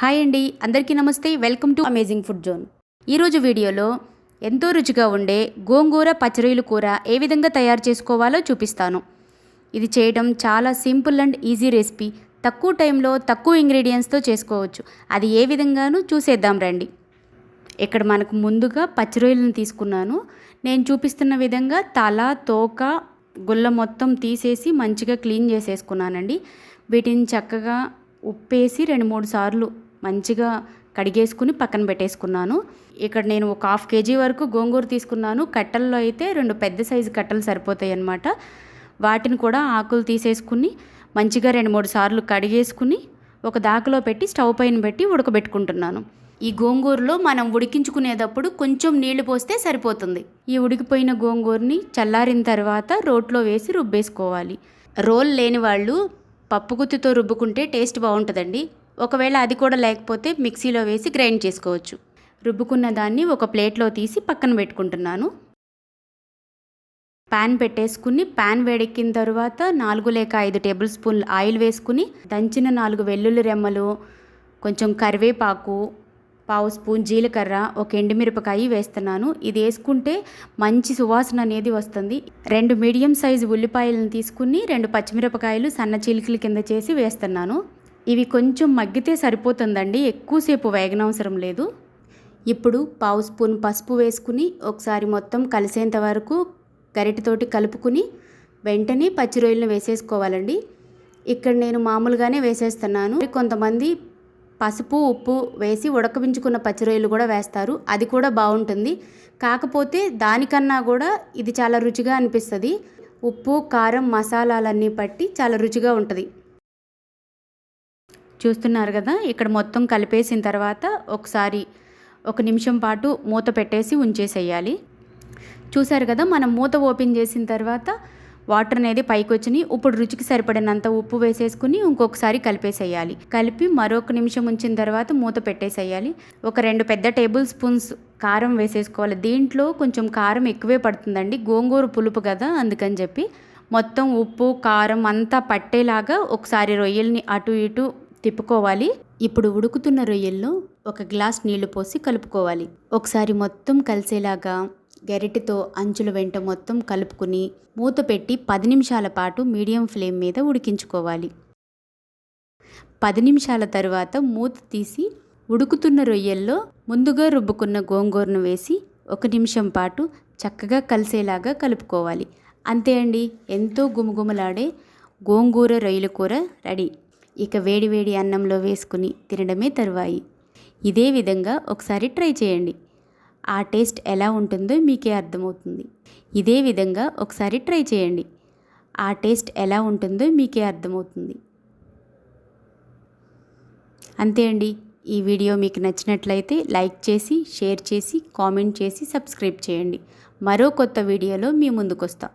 Hi అండి. అందరికీ నమస్తే. Welcome to amazing food zone. ఈరోజు వీడియోలో ఎంతో రుచిగా ఉండే గోంగూర పచ్చరొయ్యలు కూర ఏ విధంగా తయారు చేసుకోవాలో చూపిస్తాను. ఇది చేయడం చాలా సింపుల్ అండ్ ఈజీ రెసిపీ. తక్కువ టైంలో తక్కువ ఇంగ్రీడియంట్స్తో చేసుకోవచ్చు. అది ఏ విధంగానూ చూసేద్దాం రండి. ఇక్కడ మనకు ముందుగా పచ్చరొయ్యలను తీసుకున్నాను. నేను చూపిస్తున్న విధంగా తల తోక గుల్ల మొత్తం తీసేసి మంచిగా క్లీన్ చేసేసుకున్నానండి. వీటిని చక్కగా ఉప్పేసి రెండు మూడు సార్లు మంచిగా కడిగేసుకుని పక్కన పెట్టేసుకున్నాను. ఇక్కడ నేను ఒక హాఫ్ కేజీ వరకు గోంగూర తీసుకున్నాను. కట్టల్లో అయితే రెండు పెద్ద సైజు కట్టలు సరిపోతాయి అన్నమాట. వాటిని కూడా ఆకులు తీసేసుకుని మంచిగా రెండు మూడు సార్లు కడిగేసుకుని ఒక దాకలో పెట్టి స్టవ్ పైన పెట్టి ఉడకబెట్టుకుంటున్నాను. ఈ గోంగూరలో మనం ఉడికించుకునేటప్పుడు కొంచెం నీళ్ళు పోస్తే సరిపోతుంది. ఈ ఉడికిపోయిన గోంగూరని చల్లారిన తర్వాత రోట్లో వేసి రుబ్బేసుకోవాలి. రోల్ లేని వాళ్ళు పప్పుగుత్తితో రుబ్బుకుంటే టేస్ట్ బాగుంటుందండి. ఒకవేళ అది కూడా లేకపోతే మిక్సీలో వేసి గ్రైండ్ చేసుకోవచ్చు. రుబ్బుకున్న దాన్ని ఒక ప్లేట్లో తీసి పక్కన పెట్టుకుంటున్నాను. ప్యాన్ పెట్టేసుకుని ప్యాన్ వేడెక్కిన తర్వాత నాలుగు లేక ఐదు టేబుల్ స్పూన్లు ఆయిల్ వేసుకుని దంచిన నాలుగు వెల్లుల్లి రెమ్మలు కొంచెం కరివేపాకు పావు స్పూన్ జీలకర్ర ఒక ఎండుమిరపకాయ వేస్తున్నాను. ఇది వేసుకుంటే మంచి సువాసన అనేది వస్తుంది. రెండు మీడియం సైజు ఉల్లిపాయలను తీసుకుని రెండు పచ్చిమిరపకాయలు సన్న చీలికల కింద చేసి వేస్తున్నాను. ఇవి కొంచెం మగ్గితే సరిపోతుందండి ఎక్కువసేపు వేగనవసరం లేదు. ఇప్పుడు పావు స్పూన్ పసుపు వేసుకుని ఒకసారి మొత్తం కలిసేంత వరకు గరిటతోటి కలుపుకుని వెంటనే పచ్చి రొయ్యలను వేసేసుకోవాలండి. ఇక్కడ నేను మామూలుగానే వేసేస్తున్నాను. కొంతమంది పసుపు ఉప్పు వేసి ఉడకబించుకున్న పచ్చి రొయ్యలు కూడా వేస్తారు. అది కూడా బాగుంటుంది. కాకపోతే దానికన్నా కూడా ఇది చాలా రుచిగా అనిపిస్తుంది. ఉప్పు కారం మసాలాలన్నీ పట్టి చాలా రుచిగా ఉంటుంది. చూస్తున్నారు కదా ఇక్కడ మొత్తం కలిపేసిన తర్వాత ఒకసారి ఒక నిమిషం పాటు మూత పెట్టేసి ఉంచేసేయాలి. చూసారు కదా మనం మూత ఓపెన్ చేసిన తర్వాత వాటర్ అనేది పైకి వచ్చినాయి ఇప్పుడు రుచికి సరిపడినంత ఉప్పు వేసేసుకుని ఇంకొకసారి కలిపేసేయాలి. కలిపి మరొక నిమిషం ఉంచిన తర్వాత మూత పెట్టేసేయాలి. ఒక రెండు పెద్ద టేబుల్ స్పూన్స్ కారం వేసేసుకోవాలి. దీంట్లో కొంచెం కారం ఎక్కువే పడుతుందండి. గోంగూర పులుపు కదా అందుకని చెప్పి. మొత్తం ఉప్పు కారం అంతా పట్టేలాగా ఒకసారి రొయ్యల్ని అటు ఇటు తిప్పుకోవాలి. ఇప్పుడు ఉడుకుతున్న రొయ్యల్లో ఒక గ్లాస్ నీళ్ళు పోసి కలుపుకోవాలి. ఒకసారి మొత్తం కలిసేలాగా గరిటెతో అంచుల వెంట మొత్తం కలుపుకుని మూత పెట్టి పది నిమిషాల పాటు మీడియం ఫ్లేమ్ మీద ఉడికించుకోవాలి. పది నిమిషాల తర్వాత మూత తీసి ఉడుకుతున్న రొయ్యల్లో ముందుగా రుబ్బుకున్న గోంగూరను వేసి ఒక నిమిషం పాటు చక్కగా కలిసేలాగా కలుపుకోవాలి. అంతే అండి. ఎంతో గుమగుమలాడే గోంగూర రొయ్యల కూర రెడీ. ఇక వేడి వేడి అన్నంలో వేసుకుని తినడమే తరువాయి. ఇదే విధంగా ఒకసారి ట్రై చేయండి. ఆ టేస్ట్ ఎలా ఉంటుందో మీకే అర్థమవుతుంది. ఇదే విధంగా ఒకసారి ట్రై చేయండి. ఆ టేస్ట్ ఎలా ఉంటుందో మీకే అర్థమవుతుంది. అంతే అండి. ఈ వీడియో మీకు నచ్చినట్లయితే లైక్ చేసి షేర్ చేసి కామెంట్ చేసి సబ్స్క్రైబ్ చేయండి. మరో కొత్త వీడియోలో మీ ముందుకొస్తాం.